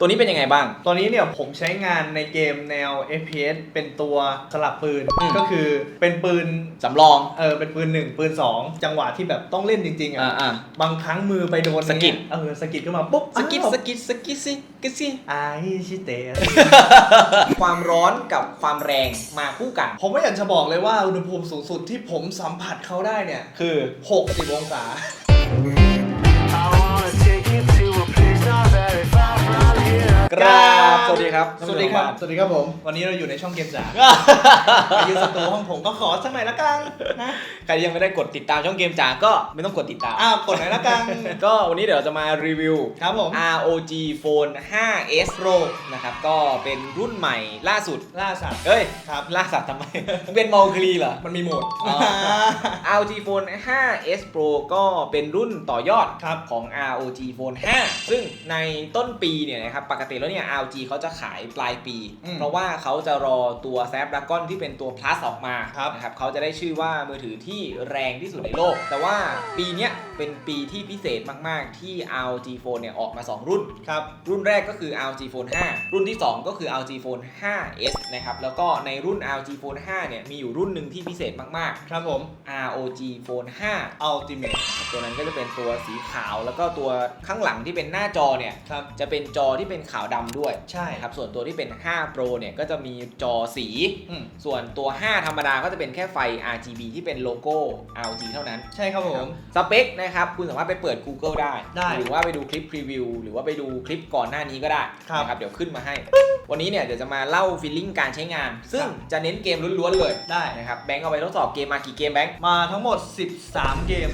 ตัวนี้เป็นยังไงบ้าง ตอนนี้เนี่ยผมใช้งานในเกมแนว FPS เป็นตัวสลับปืนอืม ก็คือเป็นปืนสำรองเออเป็นปืนหนึ่งปืนสองจังหวะที่แบบต้องเล่นจริงๆอ่าอะอ่า บางครั้งมือไปโดนสะกิดเออสะกิดขึ้นมาปุ๊บสกิดอ้าวสกิดสกิดสิกิดสิไอชิเตะ ความร้อนกับความแรงมาคู่กัน ผมไม่อยากจะบอกเลยว่าอุณหภูมิสูงสุดที่ผมสัมผัสเขาได้เนี่ยคือ 60 องศา กราบสวัสดีครับสวัสดีครับ สวัสดีครับผม วันนี้เราอยู่ในช่องเกมจ๋ามายืนสตูห้องผมก็ขอสักหน่อยละกันนะใครยังไม่ได้กดติดตามช่องเกมจ๋าก็ไม่ต้องกดติดตามอ้าวกดหน่อยละกัน ก็วันนี้เดี๋ยวเราจะมารีวิวครับผม ROG Phone 5s Pro นะครับก็เป็นรุ่นใหม่ล่าสุดล่าสัตว์เฮ้ยครับล่าสัตว์ทำไมมันเป็นมอลคลีเหรอมันมีโหมดอ๋อ ROG Phone 5s Pro ก็เป็นรุ่นต่อยอดครับของ ROG Phone 5 ซึ่งในต้นปีเนี่ยนะครับปกติแล้วเนี่ย ROG เขาจะขายปลายปี อืมเพราะว่าเขาจะรอตัว Snapdragon ที่เป็นตัว Plus ออกมาครับ นะครับเขาจะได้ชื่อว่ามือถือที่แรงที่สุดในโลก แต่ว่าปีเนี้ยเป็นปีที่พิเศษมาก ๆ ที่ ROG Phone เนี่ยออกมา 2 รุ่น ครับ รุ่นแรกก็คือ ROG Phone 5 รุ่นที่ 2 ก็คือ ROG Phone 5s นะครับ แล้วก็ในรุ่น ROG Phone 5 เนี่ย มีอยู่รุ่นหนึ่งที่พิเศษมาก ครับผม ๆ ROG Phone 5 Ultimate ตัวนั้นก็จะเป็นตัวสีขาว แล้วก็ตัวข้างหลังที่เป็นหน้าจอเนี่ย ครับ จะเป็นจอที่เป็นขาวดำด้วยใช่ครับส่วนตัวที่เป็น 5 Pro เนี่ยก็จะมีจอสี อืมส่วนตัว 5 ธรรมดาก็จะเป็นแค่ไฟ RGB ที่เป็นโลโก้ ROG เท่านั้น ใช่ครับผม สเปคนะครับ คุณสามารถไปเปิด Google ได้ ได้หรือว่าไปดูคลิปพรีวิว หรือว่าไปดูคลิปก่อนหน้านี้ก็ได้ครับนะครับ เดี๋ยวขึ้นมาให้ วันนี้เนี่ยเดี๋ยวจะมาเล่าฟีลลิ่งการใช้งาน ซึ่งครับ จะเน้นเกมล้วนๆเลยได้ นะครับแบงค์เอาไปทดสอบเกมมากี่เกมแบงค์ มาทั้งหมด 13 เกม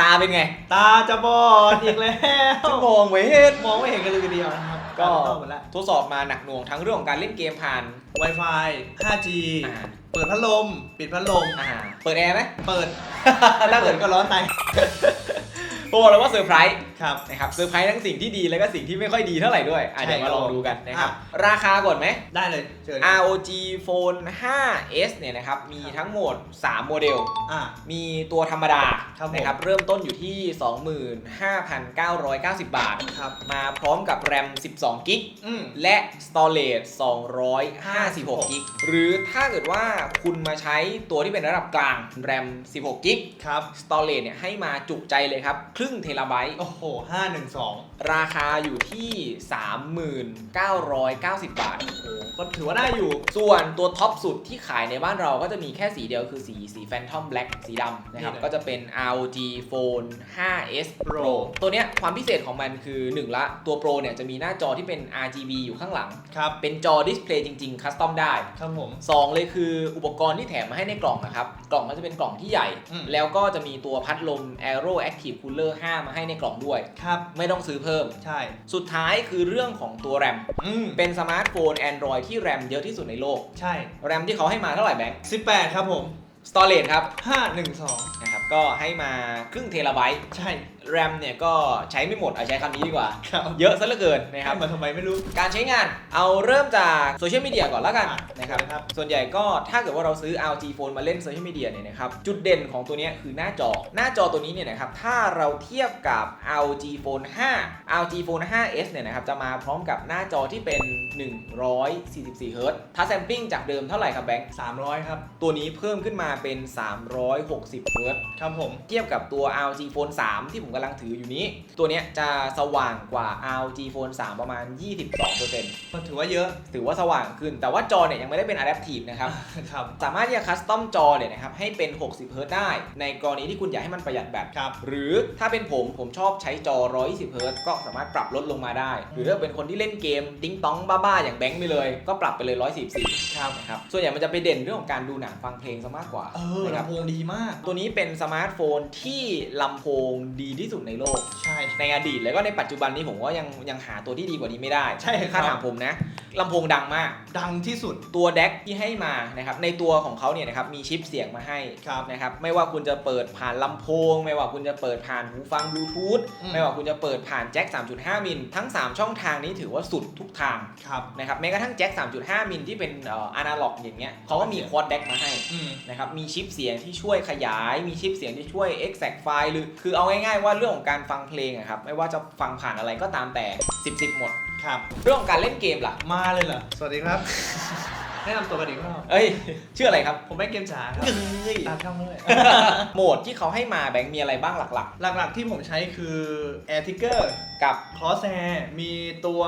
ตาเป็นไงตาจะบอดอีกแล้วชั่วโมงเว้ยมองไม่เห็นกันเลยทีเดียวนะครับ ก็เข้าหมดแล้ว ทดสอบมาหนักหน่วงทั้งเรื่องของการเล่นเกมผ่าน Wi-Fi 5G อ่า เปิดพัดลม ปิดพัดลม อ่าเปิดแอร์ไหม เปิด ถ้าเกิดก็ร้อนตายบอกเลยว่าเซอร์ไพรส์ ครับนะครับเซอร์ไพรส์ทั้งสิ่งที่ดีแล้วก็สิ่งที่ไม่ค่อยดีเท่าไหร่ด้วยอะใช่เดี๋ยวมาลองดูกันนะครับอ่ราคาก่อนไหม ได้เลยเชิญ ROG Phone 5s เนี่ยนะครับมีทั้งหมด 3 โมเดล อะมีตัวธรรมดาครับผม นะครับเริ่มต้นอยู่ที่ 25,990 บาท ครับ มาพร้อมกับ RAM 12 กิก อืม และ Storage 256 กิก หรือถ้าเกิดว่าคุณมาใช้ตัวที่เป็นระดับกลาง RAM 16 กิก ครับ Storage เนี่ยให้มาจุใจเลยครับ ครึ่งเทราไบต์โอ้โห512ราคาอยู่ที่ 3990 บาท โอ้โหก็ถือว่าได้อยู่ ส่วนตัวท็อปสุดที่ขายในบ้านเราก็จะมีแค่สีเดียวคือสีสี Phantom Black สีดำนะครับ นี่เลยก็จะเป็น ROG Phone 5s Pro Pro ตัวเนี้ยความพิเศษของมันคือ 1 ละ ตัว Pro เนี่ยจะมีหน้าจอที่เป็น RGB อยู่ข้างหลัง ครับเป็นจอดิสเพลย์จริง ๆ คัสตอมได้ ครับผม 2 เลยคืออุปกรณ์ที่แถมมาให้ในกล่องนะครับ กล่องมันจะเป็นกล่องที่ใหญ่ อืม แล้วก็จะมีตัวพัดลม Aero Active Cooler 5 มาให้ในกล่องด้วยครับไม่ต้องซื้อเพิ่ม ใช่ สุดท้ายคือเรื่องของตัว RAM อืมเป็นสมาร์ทโฟน Android ที่ RAM เยอะที่สุดในโลกใช่ RAM ที่เขาให้มาเท่าไหร่แบงค์18 ครับผม Storage ครับ512นะครับก็ให้มาครึ่งเทราไบต์ใช่ RAM เนี่ยก็ใช้ไม่หมดเอาใช้คำนี้ดีกว่า ครับเยอะซะเหลือเกินนะครับให้มาทำไมไม่รู้ การใช้งานเอาเริ่มจากโซเชียลมีเดียก่อนแล้วกันอะนะครับ ครับ ส่วนใหญ่ก็ถ้าเกิดว่าเราซื้อ LG Phone มาเล่นโซเชียลมีเดียเนี่ยนะครับ จุดเด่นของตัวเนี้ยคือหน้าจอ หน้าจอตัวนี้เนี่ยนะครับ ถ้าเราเทียบกับ LG Phone 5 LG Phone 5s เนี่ยนะครับ จะมาพร้อมกับหน้าจอที่เป็น 144 Hz ถ้าแซมปิ้งจากเดิมเท่าไหร่ครับแบงค์ 300 ครับ ตัวนี้เพิ่มขึ้นมาเป็น 360 Hz ครับผม เทียบกับตัว LG Phone 3 ที่ผมกำลังถืออยู่นี้ ตัวเนี้ยจะสว่างกว่า LG Phone 3 ประมาณ 22%ก็ถือว่าเยอะ ถือว่าสว่างขึ้น แต่ว่าจอเนี่ยยังไม่ได้เป็น Adaptive นะครับครับ สามารถที่จะคัสตอมจอเนี่ยนะครับให้เป็น 60 Hz ได้ ในกรณีที่คุณอยากให้มันประหยัดแบตครับหรือถ้าเป็นผมผมชอบใช้จอ 120 Hz ก็สามารถปรับลดลงมาได้ หรือถ้าเป็นคนที่เล่นเกมติ้งต้องบ้าๆอย่างแบงค์ไปเลย ก็ปรับไปเลย 144ครับนะครับส่วนใหญ่มันจะไปเด่นเรื่องของการดูหนังฟังเพลงซะมากกว่าเออนะครับลำโพงดีมาก ตัวนี้เป็นสมาร์ทโฟนที่ลำโพงดีที่สุดในโลก ใช่ ในอดีตแล้วก็ในปัจจุบันนี้ผมก็ยังยังหาตัวที่ดีกว่านี้ไม่ได้ใช่ครับ ถ้าถามผมนะ ลำโพงดังมาก ดังที่สุด ตัวแดกที่ให้มานะครับในตัวของเขาเนี่ยนะครับมีชิปเสียงมาให้ครับนะครับไม่ว่าคุณจะเปิดผ่านลำโพง ไม่ว่าคุณจะเปิดผ่านหูฟังบลูทูธอืม ไม่ว่าคุณจะเปิดผ่านแจ็ค 3.5 มิลทั้ง 3 ช่องทางนี้ถือว่าสุดทุกทางครับ นะครับแม้กระทั่งแจ็ค 3.5 มิลที่เป็นเอ่ออนาล็อกอย่างเงี้ยเขาก็มีควอดแดกมาให้ อืม นะครับมีชิปเสียงที่ช่วยขยาย มีชิปเสียงที่ช่วย extract ไฟล์หรือคือเอาง่ายๆว่าเรื่องของการฟังเพลงอะครับ ไม่ว่าจะฟังผ่านอะไรก็ตามแต่ 10 10 หมด ครับ เรื่องของการเล่นเกมล่ะ มาเลยเหรอ สวัสดีครับ แนะนำตัวกันอีกรอบเอ้ยชื่ออะไรครับผมแม่เกมจ๋าครับเฮ้ยตามช่องด้วย โหมดที่เขาให้มาแบงค์มีอะไรบ้างหลักหลักๆที่ผมใช้คือ Air Ticker ๆ กับ Crosshair มีตัว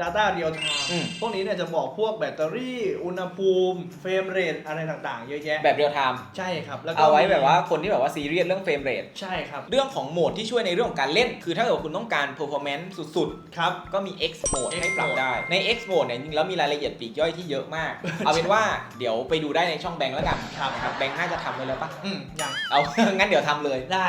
Data Real อืม Time พวกนี้เนี่ยจะบอกพวกแบตเตอรี่อุณหภูมิเฟรมเรทอะไรต่างๆ เยอะแยะ แบบเรียลไทม์ใช่ครับแล้วก็เอาไว้มีแบบว่าคนที่แบบว่าซีเรียสเรื่องเฟรมเรทใช่ครับ เรื่องของโหมดที่ช่วยในเรื่องของการเล่น คือถ้าเกิดคุณต้องการ performance สุดครับ ๆ ก็มี X mode X ให้ปรับ mode ได้ใน X mode เนี่ยจริงๆแล้วมีรายละเอียดปลีกย่อยที่เยอะมากเอาเป็นว่าเดี๋ยวไปดูได้ในช่องแบงค์แล้วกันครับ นะครับแบงค์น่าจะทำไว้แล้วปะอืมยังเอา งั้นเดี๋ยวทำเลย ได้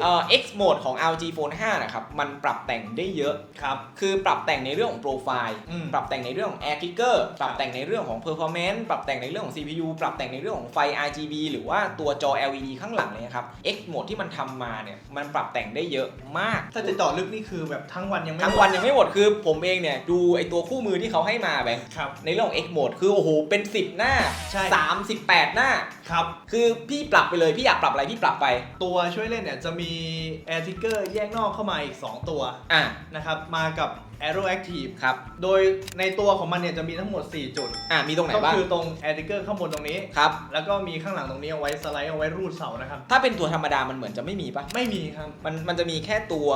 เอ่อ X mode ของ LG Phone 5 นะครับ มันปรับแต่งได้เยอะ ครับ คือปรับแต่งในเรื่องของโปรไฟล์ อืม ปรับแต่งในเรื่องของ Air Trigger ปรับแต่งในเรื่องของ Performance ปรับแต่งในเรื่องของ CPU ปรับแต่งในเรื่องของไฟ RGB หรือว่าตัวจอ LED ข้างหลังเลยนะครับ X mode ที่มันทำมาเนี่ย มันปรับแต่งได้เยอะมาก ถ้าจะเจาะลึกนี่คือแบบทั้งวันยังไม่ทั้งวันยังไม่หมดคือผมเองเนี่ย ดูไอตัวคู่มือที่เขาให้มาแบงค์ครับ ในเรื่องของ X mode คือโอ้โหเป็น 10 หน้าใช่ 38 หน้า ครับ คือพี่ปรับไปเลยพี่อยากปรับอะไรพี่ปรับไป ตัวช่วยเล่นเนี่ยจะมี Air Ticker แยกนอกเข้ามาอีก 2 ตัวอะนะครับมากับ Aero Active ครับ โดยในตัวของมันเนี่ยจะมีทั้งหมด 4 จุด อะมีตรงไหนก็บ้างคือตรง Air Ticker ข้างบนตรงนี้ ครับ แล้วก็มีข้างหลังตรงนี้เอาไว้สไลด์เอาไว้รูดเสานะครับ ถ้าเป็นตัวธรรมดามันเหมือนจะไม่มีปะไม่มีครับมันมันจะมีแค่ตัว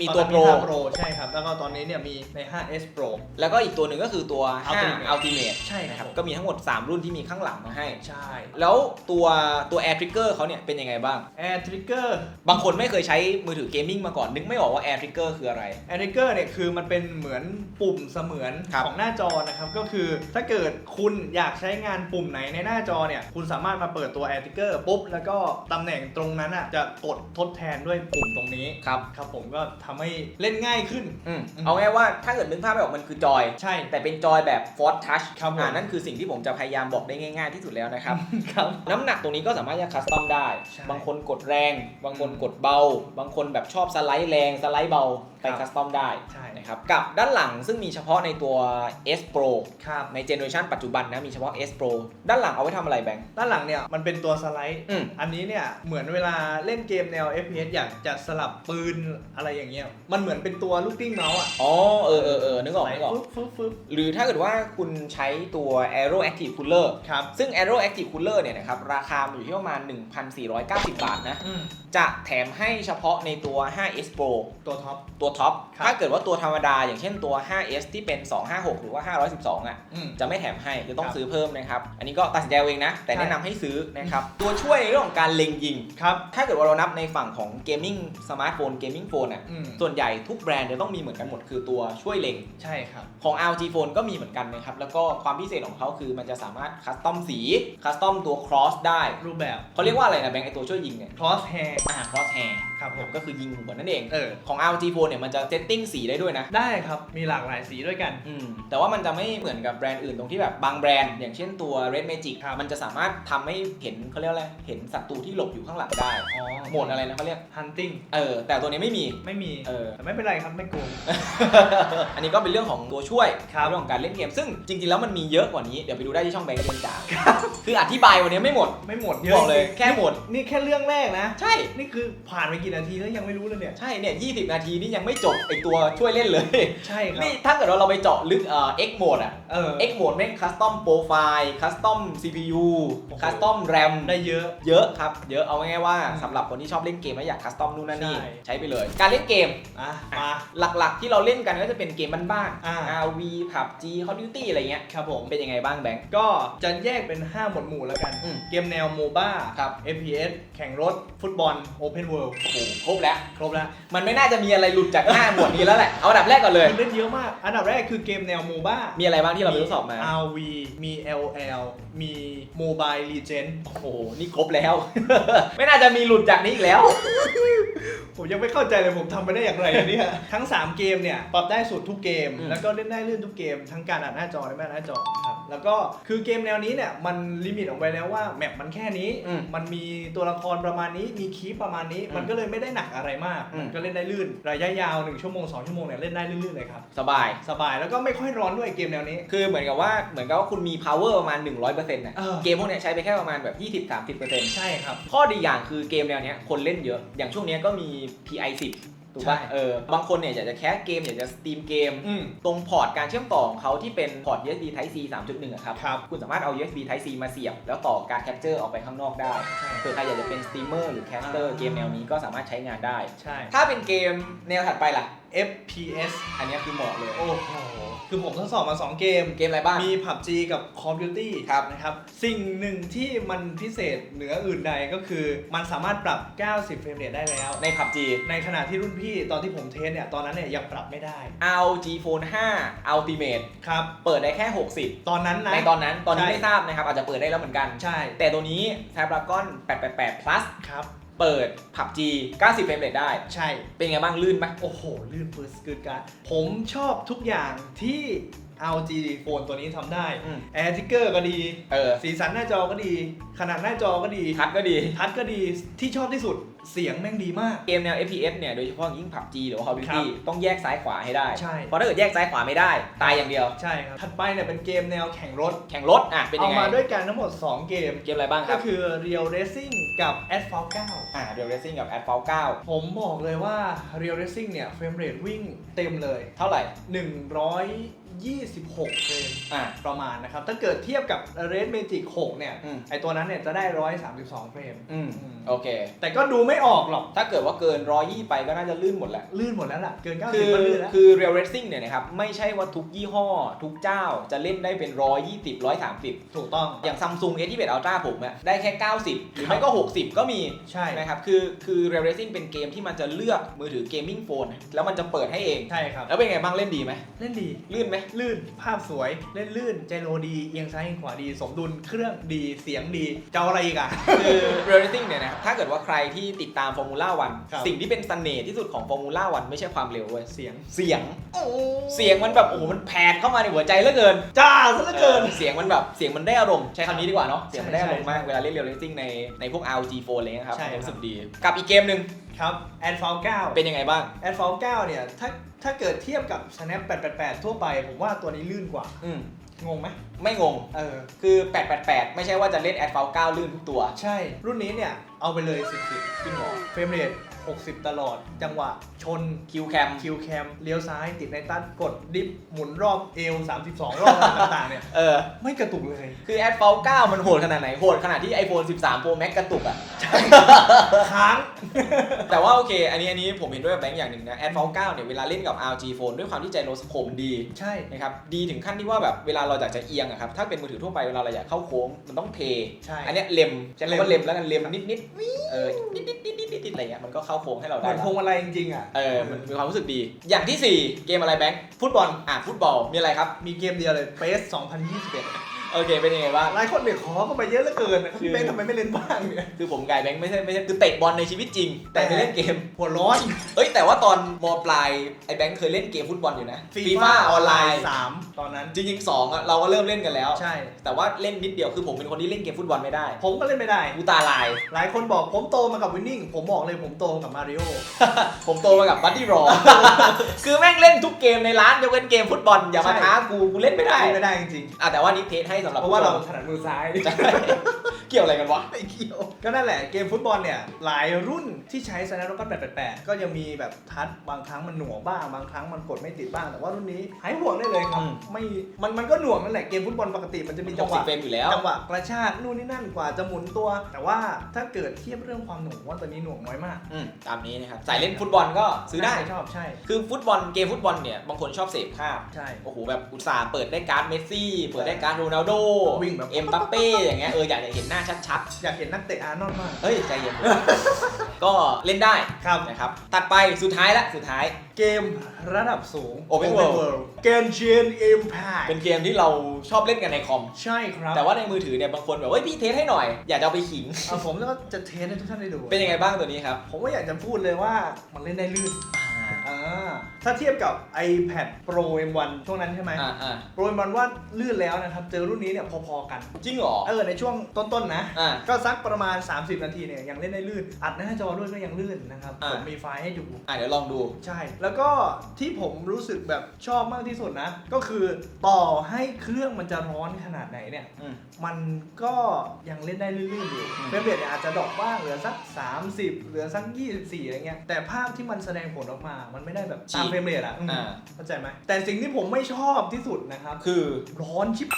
มีตัวอนโปรนั้นมี5 Pro ใช่ครับ แล้วก็ตอนนี้เนี่ยมีใน 5S Pro แล้วก็อีกตัวหนึ่งก็คือตัว Ultimate 5 Ultimate ใช่นะคครัรับบ ก็มีทั้งหมด 3 รุ่นที่มีข้างหลังมาให้ ใช่ แล้วตัวตัว Air Trigger เขาเนี่ยเป็นยังไงบ้าง Air Trigger บางคนไม่เคยใช้มือถือเกมมิ่งมาก่อนนึกไม่ออกว่า Air Trigger คืออะไร Air Trigger เนี่ยคือมันเป็นเหมือนปุ่มเสมือนครับของหน้าจอนะครับก็คือถ้าเกิดคุณอยากใช้งานปุ่มไหนในหน้าจอเนี่ยคุณสามารถมาเปิดตัว Air Trigger ปุ๊บแล้วก็ตำแหน่งตรงนั้นอะจะกดทดแทนด้วยปุ่มตรงนี้ครับครับผมก็ทำให้เล่นง่ายขึ้นอืมอืมเอาง่ายว่าถ้าเกิดนึกภาพไม่ออกมันคือจอยใช่ แต่เป็นจอยแบบ Force Touch ครับผมอ่านั่นคือสิ่งที่ผมจะพยายามบอกได้ง่ายๆที่สุดแล้วนะครับครับน้ำหนักตรงนี้ก็สามารถจะคัสตอมได้ใช่บางคนกดแรง บางคนอืมกดเบา บางคนแบบชอบสไลด์แรงสไลด์เบาไปครับคัสตอมได้ใช่ นะครับกับด้านหลังซึ่งมีเฉพาะในตัว S Pro ครับ ในเจเนอเรชันปัจจุบันนะมีเฉพาะ S Pro ด้านหลังเอาไว้ทำอะไรแบงค์ด้านหลังเนี่ยมันเป็นตัวสไลด์ อืม อันนี้เนี่ยเหมือนเวลาเล่นเกมแนว FPS อยากจะสลับปืนอะไรอย่างเงี้ย มันเหมือนเป็นตัวลูกกิ้งเมาส์อะอ๋อเออเออเออนึกออกสไลนึด์กออก ฟึบฟึบฟึบหรือถ้าเกิดว่าคุณใช้ตัว Aero Active Cooler ครับ ซึ่ง Aero Active Cooler เนี่ยนะครับราคามันอยู่ที่ประมาณ 1,490 บาทนะ อืมจะแถมให้เฉพาะในตัว 5S Pro ตัวท็อปตัวท็อป ครับ ถ้าเกิดว่าตัวธรรมดา อย่างเช่นตัว 5S ที่เป็น 256 หรือว่า 512 อะ อืม จะไม่แถมให้จะต้องครับซื้อเพิ่มนะครับ อันนี้ก็ตัดสินใจเอาเองนะ แต่ใช่ แนะนำให้ซื้อนะครับ ตัวช่วยในเรื่องของการเล็งยิง ครับ ถ้าเกิดว่าเรานับในฝั่งของเกมมิ่งสมาร์ทโฟนเกมมิ่งโฟนอะ อืมส่วนใหญ่ทุกแบรนด์จะต้องมีเหมือนกันหมดคือตัวช่วยเล็ง ใช่ครับ ของ LG Phone ก็มีเหมือนกันนะครับ แล้วก็ความพิเศษของเขาคือมันจะสามารถคัสตอมสีคัสตอมตัว cross ได้รูปแบบ เขาเรียกว่าอะไรนะแบงค์ไอตัวช่วยยิงเนี่ย cross hair อ่า cross hair ครับผม ก็คือยิงหัวนั่นเอง เออ ของ LG Phone เนี่ยมันจะเซตติ้งสีได้ด้วยนะ ได้ครับมีหลากหลายสีด้วยกัน อืมแต่ว่ามันจะไม่เหมือนกับแบรนด์อื่นตรงที่แบบบางแบรนด์อย่างเช่นตัว Red Magic ครับ มันจะสามารถทำให้เห็นเขาเรียกว่าอะไร เห็นศัตรูที่หลบอยู่ข้างหลังได้ อ๋อโหมดอะไรนะเขาเรียก hunting เออ แต่ตัวนี้ไม่มี ไม่มี เออ แต่ไม่เป็นไรครับไม่โกง อันนี้ก็เป็นเรื่องของตัวช่วยครับ เรื่องของการเล่นเกม ซึ่งจริงๆแล้วมันมีเยอะกว่านี้ เดี๋ยวไปดูได้ที่ช่องแบงค์เรียนจ่าคืออธิบายวันนี้ไม่หมด ไม่หมดบอกเลยจริงๆแค่หมด นี่แค่เรื่องแรกนะ ใช่ นี่คือผ่านไปกี่นาทีแล้วยังไม่รู้เลยเนี่ย ใช่เนี่ย20นาทีนี่ยังไม่จบไอตัวช่วยเล่นเลย ใช่ครับ นี่ถ้าเกิดว่าเราไปเจาะลึกเอ่อ X mode อะ เออ X mode แม่งคัสตอมโปรไฟล์คัสตอม CPU โอ้โห คัสตอม RAM ได้เยอะ เยอะครับ เยอะเอาง่ายๆว่าอืมสำหรับคนที่ชอบเล่นเกมแล้วอยากคัสตอมนู่นนั่นนี่ ใช่ ใช้ไปเลย การเล่นเกม อะมา หลักๆที่เราเล่นกันก็จะเป็นเกมบ้านอ่า ๆ RV PUBG Call of Duty อะไรเงี้ยครับผมเป็นยังไงบ้างแบงค์ ก็จะแยกเป็น 5 หมวดหมู่แล้วกัน อืมเกมแนวโมบ้า ครับ FPS แข่งรถ ฟุตบอล Open World โอ้โหครบแล้ว ครบแล้ว มันไม่น่าจะมีอะไรหลุดจากหน้าหมวดนี้แล้วแหละ เอาอันดับแรกก่อนเลย มันเล่นเยอะมาก อันดับแรกคือเกมแนวโมบ้ามีอะไรบ้างที่เราไปทดสอบมา RV มี LL มี Mobile Legend โอ้โห นี่ครบแล้ว ไม่น่าจะมีหลุดจากนี้อีกแล้ว ผมยังไม่เข้าใจเลยผมทำไปได้อย่างไรเนี่ยทั้ง 3 เกมเนี่ยปรับได้สุดทุกเกม อืม แล้วก็เล่นได้ลื่นทุกเกม ทั้งการอ่านหน้าจอและไม่อ่านหน้าจอครับแล้วก็คือเกมแนวนี้เนี่ยมันลิมิตออกไปแล้วว่าแมปมันแค่นี้ อืมมันมีตัวละครประมาณนี้มีคีปประมาณนี้อืมมันก็เลยไม่ได้หนักอะไรมากอืม มันก็เล่นได้ลื่นระยะยาว1ชั่วโมง2ชั่วโมงเนี่ยเล่นได้ลื่นๆเลยครับสบาย สบายแล้วก็ไม่ค่อยร้อนด้วยเกมแนวนี้ คือเหมือนกับว่าเหมือนกับว่าคุณมี power ประมาณ 100%นะเออ เกมพวกเนี้ยใช้ไปแค่ประมาณแบบ 20-30%ใช่ครับ ข้อดีอย่างคือเกมแนวเนี้ยคนเล่นเยอะ อย่างช่วงเนี้ยก็มี PI 10ถูกป่ะ ใช่ เออ บางคนเนี่ยอยากจะแคสเกมอยากจะสตรีมเกม อืมตรงพอร์ตการเชื่อมต่อของเขาที่เป็นพอร์ต USB Type C 3.1อะครับ ครับ คุณสามารถเอา USB Type C มาเสียบ แล้วต่อการแคปเจอร์ออกไปข้างนอกได้ใช่เผื่อใครอยากจะเป็นสตรีมเมอร์หรือแคสเตอร์อ่า เกมแนวนี้ก็สามารถใช้งานได้ ใช่ ถ้าเป็นเกมแนวถัดไปล่ะ FPS อันเนี้ยคือเหมาะเลย โอ้โห คือผมทดสอบมา 2 เกม เกมอะไรบ้าง มี PUBG กับ Call of Duty ครับนะครับ สิ่งหนึ่งที่มันพิเศษเหนืออื่นใดก็คือ มันสามารถปรับ 90 เฟรมเรทได้แล้ว ใน PUBG ในขณะที่รุ่นพี่ตอนที่ผมเทสเนี่ย ตอนนั้นเนี่ยยังปรับไม่ได้ ROG Phone 5 Ultimate ครับ เปิดได้แค่ตอนนั้น60นะ ในตอนนั้น ตอนนี้ใช่ ไม่ทราบนะครับ อาจจะเปิดได้แล้วเหมือนกัน ใช่ แต่ตัวนี้ Snapdragon 888 plus ครับ เปิด PUBG 90เฟรมเรทได้ ใช่ เป็นไงบ้างลื่นไหม โอ้โห ลื่นปืนสกิดการดผมชอบทุกอย่างที่ LG Phone ตัวนี้ทำได้ อืมแอร์ทิกเกอร์ก็ดี เออสีสันหน้าจอก็ดี ขนาดหน้าจอก็ดี ทัดก็ดี ทัชก็ดีที่ชอบที่สุดเสียงแม่งดีมาก เกมแนว FPS เนี่ย โดยเฉพาะอย่างยิ่ง PUBG หรือว่า Call of ครั Duty บ ต้องแยกซ้ายขวาให้ได้ ใช่เพราะถ้าเกิดแยกซ้ายขวาไม่ได้ ตายอย่างเดียว ใช่ครับ ถัดไปเนี่ยเป็นเกมแนวแข่งรถ แข่งรถอะ เป็นยัเอางไง มาด้วยกันทั้งหมด 2 เกม เกมอะไรบ้างคก็รับ คือ Real Racing กับ Asphalt 9 อ่า Real Racing กับ Asphalt 9ผมบอกเลยว่า Real Racing เนี่ยเฟรมเรทวิ่งเต็มเลยเท่าไหร่ 126เฟรมอ่าประมาณนะครับ ถ้าเกิดเทียบกับ Red Magic 6 เนี่ย อืม ไอตัวนั้นเนี่ยจะได้ 132เฟรมอืม อืม โอเค แต่ก็ดูไม่ออกหรอก ถ้าเกิดว่าเกิน120ไปก็น่าจะลื่นหมดแหละ ลื่นหมดแล้วล่ะ เกิน 90คือก็ลื่นแล้ว คือ Real Racing เนี่ยนะครับ ไม่ใช่ว่าทุกยี่ห้อ ทุกเจ้าจะเล่นได้เป็น120 130ถูกต้อง อย่าง Samsung S21 Ultra ผมอะได้แค่ 90 หรือไม่ก็ 60 ก็มี ใช่ นะครับ คือ คือ Real Racing เป็นเกมที่มันจะเลือกมือถือเกมมิ่งโฟน แล้วมันจะเปิดให้เอง ใช่ครับ แล้วเป็นไงบ้างเล่นดีไหม เล่นดี ลื่นไหมลื่น ภาพสวย เล่นลื่นใจโลดี เอียงซ้ายเอียงขวาดี สมดุล เครื่องดี เสียงดี จะเอาอะไรอีกอะ คือ Real Racing เนี่ยนะครับถ้าเกิดว่าใครที่ติดตาม Formula ครับ 1 สิ่งที่เป็นเสน่ห์ที่สุดของ Formula 1 ไม่ใช่ความเร็วเว้ย เสียง เสียง เสียงมันแบบ โอ้โห มันแผนเข้ามาในหัวใจเหลือเกิน จ้าซะเหลือเกิน เสียงมันแบบ เสียงมันได้อารมณ์ ใช้คำนี้ดีกว่าเนาะ เสียงมันได้ใช่อารมณ์ใช่มาก เวลาเล่น Real Racing ในในพวก ROG Phone อะไรเงี้ยครับใช่ผมครับ รู้สึกดี กับอีกเกมหนึ่ง ครับ a d f a l 9เป็นยังไงบ้าง a d f a l 9เนี่ยถ้าถ้าเกิดเทียบกับ Snap 888 ทั่วไป ผมว่าตัวนี้ลื่นกว่า อืมงงไหมไม่งง เออ คือ 888 ไม่ใช่ว่าจะเล่น Asphalt 9ลื่นทุกตัว ใช่ รุ่นนี้เนี่ย เอาไปเลย10 10จริงเหรอเฟรมเรท 60 ตลอด จังหวะชนคิวแคม คิวแคมเลี้ยวซ้ายติดในตัดกดดิฟหมุนรอบเอว 32 รอบอะไรต่างๆเนี่ย เออ ไม่กระตุกเลย คือ Asphalt 9มันโหดขนาดไหน โหดขนาดที่ iPhone 13 Pro Max กระตุกอะค้าง แต่ว่าโอเค อันนี้อันนี้ผมเห็นด้วยกับแบงค์อย่างหนึ่งนะ Asphalt 9เนี่ยเวลาเล่นกับ RG Phone ด้วยความที่ใจโรสโคมดี ใช่ นะครับ ดีถึงขั้นที่ว่าแบบเวลาเราอยากจะเอียงอะครับ ถ้าเป็นมือถือทั่วไปเวลาเราอยากเข้าโค้งมันต้องเท ใช่ อันเนี้ยเล็มใช้คำว่าเล็มแล้วกันเล็มนิดนิดๆเออนิดนิดนิดนิดนิดอะไรเงี้ยมันก็เข้าโค้งให้เราเหได้มือนละพวงมาลัยจริงๆอะเออมันมีความรู้สึกดี อย่างที่4เกมอะไรแบงค์ฟุตบอลอะฟุตบอลมีอะไรครับ มีเกมเดียวเลย PES 2021 โอเคเป็นยังไงบ้าง หลายคนเนี่ยขอเข้าไปเยอะเหลือเกินอะคือพี่เป้ทำไมไม่เล่นบ้างเนี่ย คือผมกายแบงค์ไม่ใช่ไม่ใช่คือเตะบอลในชีวิตจริง แต่ไม่เล่นเกม หัวร้อน เอ้ยแต่ว่าตอนมปลายไอ้แบงค์เคยเล่นเกมฟุตบอลอยู่นะ FIFA ออนไลน์สามตอนนั้น จริงๆสองอะเราก็เริ่มเล่นกันแล้ว ใช่ แต่ว่าเล่นนิดเดียวคือผมเป็นคนที่เล่นเกมฟุตบอลไม่ได้ผมก็เล่นไม่ได้ กูตาลาย หลายคนบอกผมโตมากับวินนิ่ง ผมบอกเลยผมโตมากับมาริโอ ผมโตมากับบัตตี้รอ คือแม่งเล่นทุกเกมในร้านยกเว้นเกมฟุตบอลอย่ามาใช่ ท้ากูกูเล่นไม่ได้เล่นไม่ได้จริง อะแต่ว่านี่เทสให้สำหๆรับเพราะว่าเราผู้ชมถนัดมือซ้ายใช่เกี่ยวอะไรกันวะไม่เกี่ยว ก็นั่นแหละเกมฟุตบอลเนี่ยหลายรุ่นที่ใช้ Snapdragon 888 ก็ยังมีแบบทัชบางครั้งมันหน่วงบ้างบางครั้งมันกดไม่ติดบ้างแต่ว่ารุ่นนี้หายห่วงได้เลยครับอืมไม่มันมันก็หน่วงนั่นแหละเกมฟุตบอลปกติมันจะมีจังห60วะเฟรมอยู่แล้วจังหวะกระชากนู่นนี่นั่นกว่าจะหมุนตัว แต่ว่าถ้าเกิดเทียบเรื่องความหน่วงว่าตัวนี้หน่วงน้อยมากอืมตามนี้นะครับสายเล่นฟุตบอลก็ซื้อได้ใครชอบใช่ คือฟุตบอลเกมฟุตบอลเนี่ยบางคนชอบเสพภาพใช่โอ้โหแบบอุตส่าห์เปิดได้การ์ดเมสซี่ เปิดได้การ์ดโรนัลโดวิ่งแบบ เอ็มบัปเป้อย่างเงี้ยเอออยากจะเห็นหน้าชัดอยากเห็นนักเตะอาร์นอลมาก ๆเฮ้ยใจเย็น ก็เล่นได้ครับ นะครับตัดไปสุดท้ายละสุดท้าย เกมระดับสูง Open World เกม Genshin Impact เป็นเกมที่เราชอบเล่นกันในคอม ใช่ครับแต่ว่าในมือถือเนี่ยบางคนแบบเฮ้ยพี่เทสให้หน่อย อยากจะเอาไปขิง เอาผมก็จะเทสให้ทุกท่านได้ดู เป็นยังไงบ้างตัวนี้ครับ ผมก็อยากจะพูดเลยว่ามันเล่นได้ลื่นอ่า ถ้าเทียบกับ iPad Pro M1 ช่วงนั้นใช่ไหม อ่าอ่า Pro M1 ว่าลื่นแล้วนะครับ เจอรุ่นนี้เนี่ยพอๆกัน จริงเหรอ เออในช่วงต้นๆนะ อ่าก็สักประมาณ 30 นาทีเนี่ยยังเล่นได้ลื่น อัดหน้าจอด้วยก็ยังลื่นนะครับ อ่า ผมมีไฟล์ให้ดู อ่าเดี๋ยวลองดู ใช่ แล้วก็ที่ผมรู้สึกแบบชอบมากที่สุดนะ ก็คือต่อให้เครื่องมันจะร้อนขนาดไหนเนี่ย อืม มันก็ยังเล่นได้ลื่นๆอยู่อืม เฟรมเรทเนี่ยอาจจะดรอปบ้างเหลือสัก 30 เหลือสัก 24 อะไรเงี้ย แต่ภาพที่มันแสดงผลออกมา มันไม่ได้แบบตามเฟรมเรทอะอืมอ่า เข้าใจไหมแต่สิ่งที่ผมไม่ชอบที่สุดนะครับ คือ ร้อนชิบ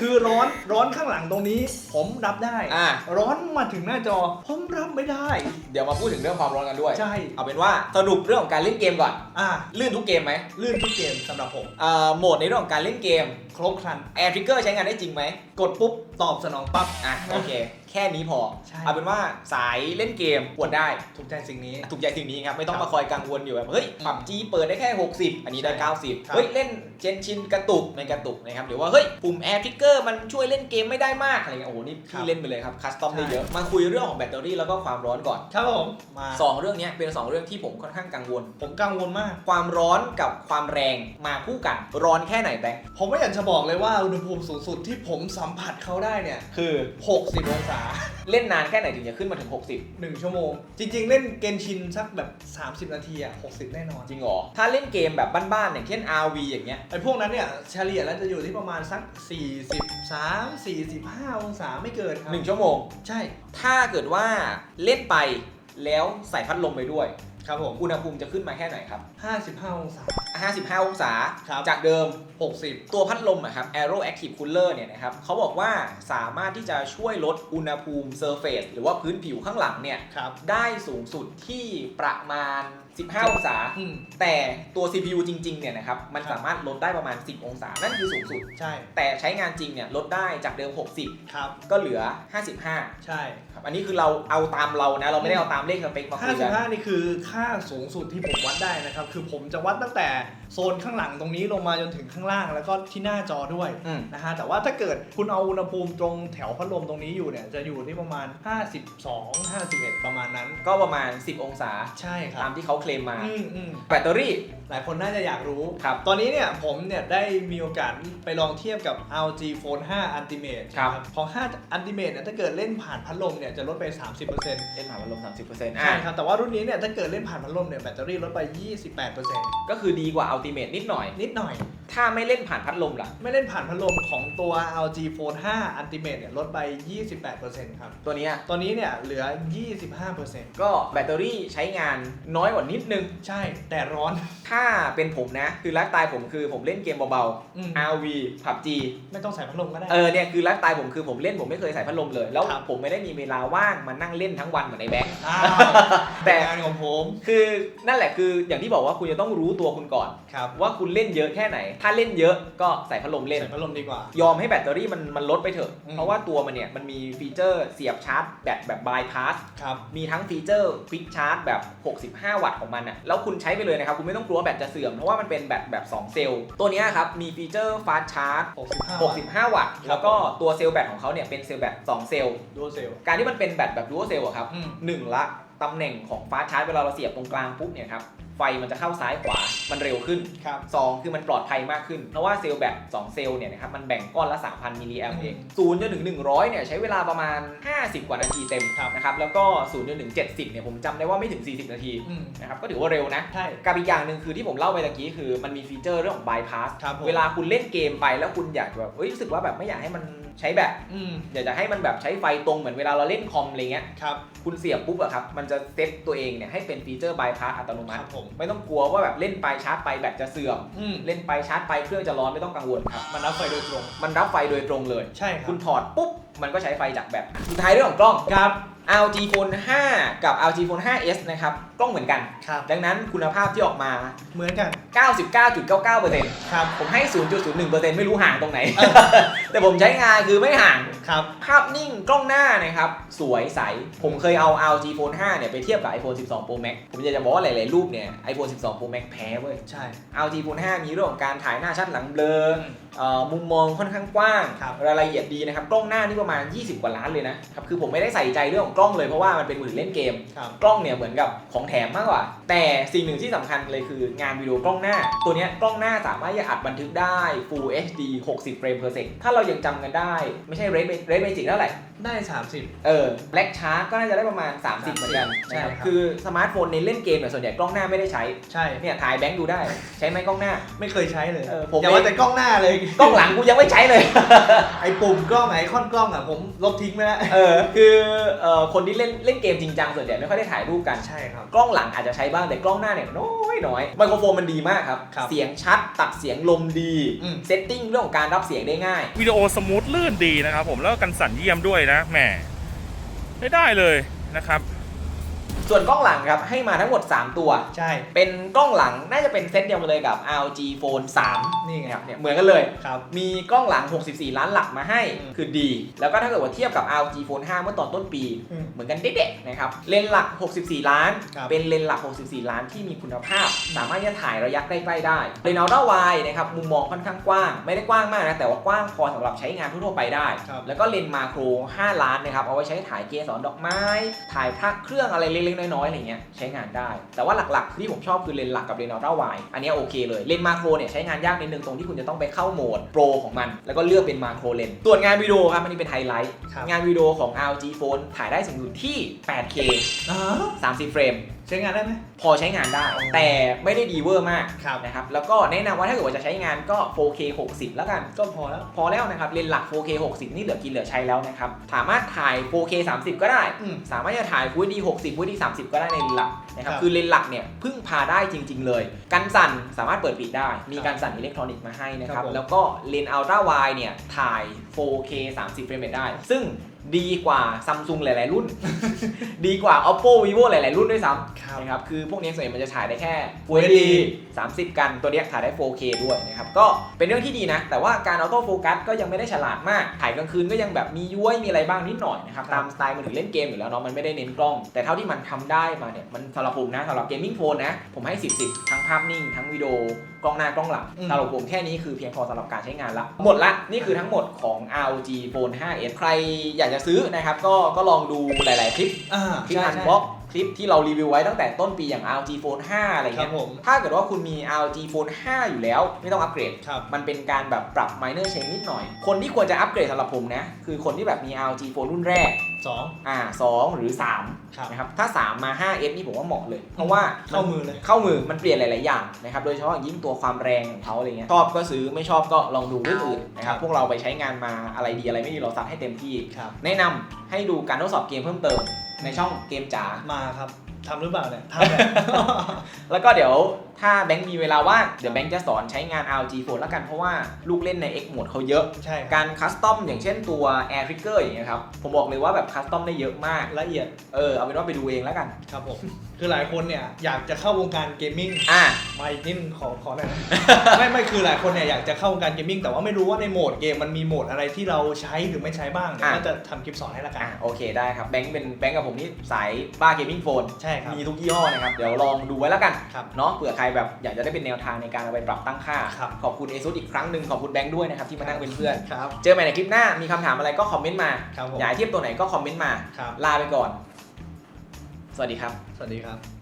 คือร้อนร้อนข้างหลังตรงนี้ ผมรับได้ อ่า ร้อนมาถึงหน้าจอ ผมรับไม่ได้ เดี๋ยวมาพูดถึงเรื่องความร้อนกันด้วย ใช่ เอาเป็นว่าสรุปเรื่องของการเล่นเกมก่อน อ่าลื่นทุกเกมไหมลื่นทุกเกมสำหรับผมอ่าโหมดในเรื่องของการเล่นเกม ครบครัน Air Trigger ใช้งานได้จริงไหม กดปุ๊บ ตอบสนองปั๊บ อะ โอเค แค่นี้พอ ใช่เอาเป็นว่าสายเล่นเกมควรได้ ถูกใจสิ่งนี้ ถูกใจสิ่งนี้ครับ ไม่ต้องครับมาคอยกังวลอยู่แบบเฮ้ยปับจีเปิดได้แค่ 60 อันนี้ได้ใช่ครับ90เฮ้ย เล่นเจนชินกระตุกในกระตุกนะครับหรือว่าเฮ้ยปุ่ม Air Trigger มันช่วยเล่นเกมไม่ได้มากอะไรเงี้ยโอ้โหนี่ครัพี่บเล่นไปเลยครับคัสตอมใช่ได้เยอะมาคุยเรื่องของแบตเตอรี่แล้วก็ความร้อนก่อนครับผมมาสองเรื่องเนี้ยเป็น2เรื่องที่ผมค่อนข้างกังวล ผมกังวลมาก ความร้อนกับความแรงมาคู่กัน ร้อนแค่ไหนแบงค์ผมไม่อยากจะบอกเลยว่าอุณหภูมิสูงสุดที่ผมสัมผัสเขาได้เนี่ย คือ 60 องศา เล่นนานแค่ไหนถึงจะขึ้นมาถึง 60 1 ชั่วโมง จริง ๆ เล่นเกนชินสักแบบ 30 นาทีอะ60 แน่นอนจริงเหรอ ถ้าเล่นเกมแบบบ้านๆอย่างเช่น RV อย่างเงี้ยไอ้พวกนั้นเนี่ยเฉลี่ยแล้วจะอยู่ที่ประมาณสัก 43 45 องศาไม่เกินครับหนึ่งชั่วโมง ใช่ ถ้าเกิดว่าเล่นไปแล้วใส่พัดลมไปด้วย ครับผมอุณหภูมิจะขึ้นมาแค่ไหนครับ 55 องศา 55 องศา ครับ จากเดิม 60 ตัวพัดลมอะครับ Aero Active Cooler เนี่ยนะครับเขาบอกว่าสามารถที่จะช่วยลดอุณหภูมิ Surface หรือว่าพื้นผิวข้างหลังเนี่ย ครับ ได้สูงสุดที่ประมาณ 15 องศา อืมแต่ตัว CPU จริงๆ เนี่ยนะครับ มันครับสามารถลดได้ประมาณ 10 องศา นั่นคือสูงสุด ใช่แต่ใช้งานจริงเนี่ยลดได้จากเดิมครับ60ก็เหลือ 55 ใช่ครับ อันนี้คือเราเอาตามเรานะ เราไม่ได้เอาตามเลขสเปคมาคุยกัน 55นี่คือค่าสูงสุดที่ผมวัดได้นะครับ คือผมจะวัดตั้งแต่โซนข้างหลังตรงนี้ลงมาจนถึงข้างล่างแล้วก็ที่หน้าจอด้วยอืม นะฮะแต่ว่าถ้าเกิดคุณเอาอุณหภูมิตรงแถวพัดลมตรงนี้อยู่เนี่ยจะอยู่ที่ประมาณ 52 51 ประมาณนั้น ก็ประมาณ 10 องศา ใช่ครัตาบมที่เขาเคลมมา อืมอืม แบตเตอรี่ หลายคนน่าจะอยากรู้ ครับ ตอนนี้เนี่ยผมเนี่ยได้มีโอกาสไปลองเทียบกับ LG Phone 5 Ultimate ครับ ของ5 Ultimate เนี่ยถ้าเกิดเล่นผ่านพัดลมเนี่ยจะลดไป 30%เล่นผ่านพัดลม 30%ใช่อะครับ แต่ว่ารุ่นนี้เนี่ยถ้าเกิดเล่นผ่านพัดลมเนี่ยแบตเตอรี่ลดไป 28%ก็คือดีกว่า Ultimate นิดหน่อย นิดหน่อย ถ้าไม่เล่นผ่านพัดลมล่ะ ไม่เล่นผ่านพัดลมของตัว LG Phone 5 Ultimate เนี่ยลดไป 28%ครับ ตัวเนี้ยตอนนี้เนี่ยเหลือ 25%ก็แบตเตอรี่ใช้งานน้อยกว่านิดนึง ใช่ แต่ร้อน ถ้าเป็นผมนะ คือไลฟ์สไตล์ผมคือผมเล่นเกมเบาอืม ๆ RV PUBG ไม่ต้องใส่พัดลมก็ได้ เออเนี่ยคือไลฟ์สไตล์ผมคือผมเล่นผมไม่เคยใส่พัดลมเลย แล้วครับ ผมไม่ได้มีเวลาว่างมานั่งเล่นทั้งวันเหมือนในแบงค์อ้าวแต่ แต่งานของผม คือนั่นแหละคืออย่างที่บอกว่าคุณจะต้องรู้ตัวคุณก่อนครับว่าคุณเล่นเยอะแค่ไหน ถ้าเล่นเยอะก็ใส่พัดลมเล่น ใส่พัดลมดีกว่า ยอมให้แบตเตอรี่มันมันลดไปเถอะ อืม เพราะว่าตัวมันเนี่ยมันมีฟีเจอร์เสียบชาร์จแบตแบบบายพาส ครับ มีทั้งฟีเจอร์ควิกชาร์จแบบ 65 วัตต์ของมันอะแล้วคุณใช้ไปเลยนะครับ คุณไม่ต้องกลัวแบตจะเสื่อม เพราะว่ามันเป็นแบตแบบ 2 เซลล์ ตัวเนี้ยครับ มีฟีเจอร์ฟาสชาร์จ 65 65 วัตต์ แล้วก็ตัวเซลล์แบตของเขาเนี่ยเป็นเซลล์แบต 2 เซลล์ ดูเซล การที่มันเป็นแบตแบบดูเซลล์อะครับอืม หนึ่งละตำแหน่งของฟาสชาร์จเวลาเราเสียบตรงกลางปุ๊บเนี่ยครับ ไฟมันจะเข้าซ้ายขวา มันเร็วขึ้นครับ2คือมันปลอดภัยมากขึ้น เพราะว่าเซลล์แบต2เซลล์เนี่ยนะครับมันแบ่งก้อนละ 3,000 มิลลิแอมป์เองศูนย์จนถึง 100 เนี่ยใช้เวลาประมาณ 50 กว่านาทีเต็มครับนะครับ แล้วก็0จนถึง 70 เนี่ยผมจำได้ว่าไม่ถึง 40 นาทีอืม นะครับ ก็ถือว่าเร็วนะ ใช่ กับอีกอย่างหนึ่งคือที่ผมเล่าไปตะกี้คือมันมีฟีเจอร์เรื่องของ bypass ครับผม เวลาคุณเล่นเกมไปแล้วคุณอยากจะแบบเอ้ยรู้สึกว่าแบบไม่อยากให้มันใช้แบตอืมอยากจะให้มันแบบใช้ไฟตรงเหมือนเวลาเราเล่นคอมอะไรเงี้ย ครับ คุณเสียบปุ๊บอะครับ มันจะเซตตัวเองเนี่ยให้เป็นฟีเจอร์ bypass อัตโนคมัรัติบผมไม่ต้องกลัวว่าแบบเล่นไปชาร์จไปแบตจะเสื่อม อืมเล่นไปชาร์จไปเครื่องจะร้อนไม่ต้องกังวลครับ มันรับไฟโดยตรง มันรับไฟโดยตรงเลย ใช่ครัคุบณถอดปุ๊บ มันก็ใช้ไฟจากแบตสุดท้ายเรื่องของกล้อง ครับ LG Phone 5 กับ LG Phone 5s นะครับกล้องเหมือนกัน ครับ ดังนั้นคุณภาพที่ออกมา เหมือนกัน 99.99%ครับ ผมให้ 0.01%ไม่รู้ห่างตรงไหน แต่ผมใช้งานคือไม่ห่าง ครับ ภาพนิ่งกล้องหน้านะครับ สวยใส ผมเคยเอา LG Phone 5 เนี่ย ไปเทียบกับ iPhone 12 Pro Max ผมอยากจะบอกว่าหลาย ๆ รูปเนี่ย iPhone 12 Pro Max แพ้เว้ย ใช่ LG Phone 5 มีเรื่องของการถ่ายหน้าชัดหลังเบลอมเอ่อมุมมองค่อนข้างกว้างครับ รายละเอียดดีนะครับ กล้องหน้านี่ประมาณ 20 กว่าล้านเลยนะครับ คือผมไม่ได้ใส่ใจเรื่องของกล้องเลยเพราะว่ามันเป็นมือเล่นเกม ครับ กล้องเนี่ยเหมือนกับของแถมมากกว่า แต่สิ่งหนึ่งที่สำคัญเลยคืองานวิดีโอกล้องหน้า ตัวเนี้ยกล้องหน้าสามารถจะอัดบันทึกได้ Full HD 60 เฟรม per second ถ้าเรายังจำกันได้ ไม่ใช่ Red Red Magic เท่าไหร่ได้ 30 เออแบล็กชาร์ก็น่าจะได้ประมาณ 30 เหมือนกันใช่นะครับครับคือสมาร์ทโฟนในเล่นเกมเนี่ยส่วนใหญ่กล้องหน้าไม่ได้ใช้ ใช่ เนี่ยถ่ายแบงค์ดูได้ ใช้ไหมกล้องหน้า ไม่เคยใช้เลยเออผมอย่าว่าแต่กล้องหน้าเลย กล้องหลังกูยังไม่ใช้เลย ไอ้ปุ่มกล้องไอคอนกล้องอะผมลบทิ้งไปแล้ว เออ คือเอ่อคนที่เล่นเล่นเกมจริงจังส่วนใหญ่ไม่ค่อยได้ถ่ายรูปกัน ใช่ครับกล้องหลังอาจจะใช้บ้างแต่กล้องหน้าเนี่ยน้อยน้อยไมโครโฟนมันดีมากครับ ครับเสียงชัดตัดเสียงลมดีอืม เซตติ้งเรื่องของการรับเสียงได้ง่าย วิดีโอสมูทลื่นดีนะครับผมแล้วก็กันสั่นเยี่ยมด้วยนะแหมได้ได้เลยนะครับ ส่วนกล้องหลังครับให้มาทั้งหมด 3 ตัว ใช่ เป็นกล้องหลังน่าจะเป็นเซตเดียวกันเลยกับ LG Phone 3 นี่ไงนะครับเนี่ยเหมือนกันเลยครับมีกล้องหลัง 64 ล้านหลักมาให้อืมคือดี แล้วก็ถ้าเกิดว่าเทียบกับ LG Phone 5 เมื่อตอนต้นปีอืมเหมือนกันเด็กๆนะครับเลนส์หลัก 64 ล้านครับเป็นเลนส์หลัก 64 ล้านที่มีคุณภาพ สามารถจะถ่ายระยะใกล้ๆได้เลนส์อัลตร้าไวนะครับมุมมองค่อนข้างกว้าง ไม่ได้กว้างมากนะแต่ว่ากว้างพอสำหรับใช้งานทั่วๆไปได้ครับแล้วก็เลนส์มาโคร 5 ล้านนะครับเอาไว้ใช้ถ่ายเกสรดอกไม้ ถ่ายพระเครื่องอะไรเล็กๆน้อยๆอะไรเงี้ยใช้งานได้ แต่ว่าหลักๆที่ผมชอบคือเลนส์หลักกับเลนส์อัลตร้าไวอันเนี้ยโอเคเลยเลนส์มาโครเนี่ยใช้งานยากนิดนึงตรงที่คุณจะต้องไปเข้าโหมดโปรของมัน แล้วก็เลือกเป็นมาโครเลนส์ส่วนงานวิดีโอครับอันนี้เป็นไฮไลท์ครับงานวิดีโอของ LG Phone ถ่ายได้สูงสุดที่ 8K อ๋อ30เฟรม ใช้งานได้ไหม พอใช้งานได้ แต่ไม่ได้ดีเวอร์มากครับนะครับ แล้วก็แนะนำว่าถ้าเกิดว่าจะใช้งานก็ 4K 60 แล้วกัน ก็พอแล้ว พอแล้วนะครับ เลนส์หลัก 4K 60 นี่เหลือกินเหลือใช้แล้วนะครับ สามารถถ่าย 4K 30 ก็ได้ อืมสามารถจะถ่าย Full HD 60 Full HD 30 ก็ได้ในเลนส์หลักนะครับ ครับคือเลนส์หลักเนี่ยพึ่งพาได้จริง ๆ เลย กันสั่นสามารถเปิดปิดได้ มีการสั่นอิเล็กทรอนิกส์มาให้นะคครัรับบผม แล้วก็เลนส์อัลตร้าไวเนี่ยถ่าย 4K 30 เฟรมเรทได้ ซึ่ง ดีกว่าซัมซุงหลาย ๆ รุ่น ดีกว่า oppo vivo หลาย ๆ รุ่นด้วยซ้ำครับนะครับคือพวกนี้ส่วนใหญ่มันจะถ่ายได้แค่ Full HD 30 กันตัวเนี้ยถ่ายได้ 4K ด้วยนะครับก็เป็นเรื่องที่ดีนะ แต่ว่าการออโต้โฟกัสก็ยังไม่ได้ฉลาดมาก ถ่ายกลางคืนก็ยังแบบมีย้วยมีอะไรบ้างนิดหน่อยนะครับครับตามสไตล์มือถือเล่นเกมอยู่แล้วเนาะมันไม่ได้เน้นกล้อง แต่เท่าที่มันทำได้มาเนี่ยมันสำหรับผมนะสำหรับเกมมิ่งโฟนนะผมให้ 10 10 ทั้งภาพนิ่งทั้งวิดีโอกล้องหน้ากล้องหลังอืมสำหรับผมแค่นี้คือเพียงพอสำหรับการใช้งานละหมดละนี่คือทั้งหมดของ ROG Phone 5s ใครอยากจะซื้อนะครับก็ก็ลองดูหลาย ๆ คลิปอ่าคลิปใช่อันใช่บ็อกค ลิปที่เรารีวิวไว้ตั้งแต่ต้นปีอย่าง ROG Phone 5 อะไรครัเงี้บยผมถ้าเกิดว่าคุณมี ROG Phone 5 อยู่แล้วไม่ต้องอัปเกรด ครับมันเป็นการแบบปรับ minor change นิดหน่อย คนที่ควรจะอัปเกรดสำหรับผมนะ คือคนที่แบบมี ROG Phone รุ่นแรก สองอ่า 2 หรือ ครับ 3 นะครับ ถ้า 3 มา 5s นี่ผมว่าเหมาะเลย เพราะว่าเข้ามือเลย เข้ามือมันเปลี่ยนหลาย ๆ อย่างนะครับ โดยเฉพาะอย่างยิ่งตัวความแรงของเขาอะไรเงี้ย ชอบก็ซื้อไม่ชอบก็ลองดูเรื่องอื่นนะครับ พวกเราไปใช้งานมาอะไรดีอะไรไม่ดีเราซัดให้เต็มที่ ครับ แนะนำให้ดูการทดสอบเกมเพิ่มเติม ในช่องเกมจ๋ามาครับทำหรือเปล่าเนี่ยทำแหละ แล้วก็เดี๋ยว ถ้าแบงค์มีเวลาว่างเดี๋ยวแบงค์จะสอนใช้งาน ROG Phone แล้วกันเพราะว่าลูกเล่นใน X Mode เขาเยอะ ใช่ครับการคัสตอมอย่างเช่นตัว Air Trigger อย่างเงี้ยครับ ผมบอกเลยว่าแบบคัสตอมได้เยอะมาก ละเอียดเออเอาเป็นว่าไปดูเองแล้วกัน ครับผม คือหลายคนเนี่ยอยากจะเข้าวงการเกมมิ่งอะ มาอีกนิดนึงขอขอหน่อยนะไม่ไม่คือหลายคนเนี่ยอยากจะเข้าวงการเกมมิ่งแต่ว่าไม่รู้ว่าในโหมดเกมมันมีโหมดอะไรที่เราใช้หรือไม่ใช้บ้างเดี๋ยวอะ ก็จะทำคลิปสอนให้ละกัน อะโอเคได้ครับแบงค์เป็นแบงค์กับผมนี่สายบ้าเกมมิ่งโฟนใช่ครับ มีทุกยี่ห้อนะครับ เดี๋ยวลองดูไว้แล้วกันครับ เนาะเผื่อใครแบบอยากจะได้เป็นแนวทางในการเอาไปปรับตั้งค่า ครับ ขอบคุณ ASUS อีกครั้งหนึ่งขอบคุณแบงค์ด้วยนะครับที่มานั่งเป็นเพื่อน ครับ เจอใหม่ในคลิปหน้ามีคำถามอะไรก็คอมเมนต์มา ครับผม อยากให้เทียบตัวไหนก็คอมเมนต์มา ครับ ลาไปก่อน สวัสดีครับ สวัสดีครับ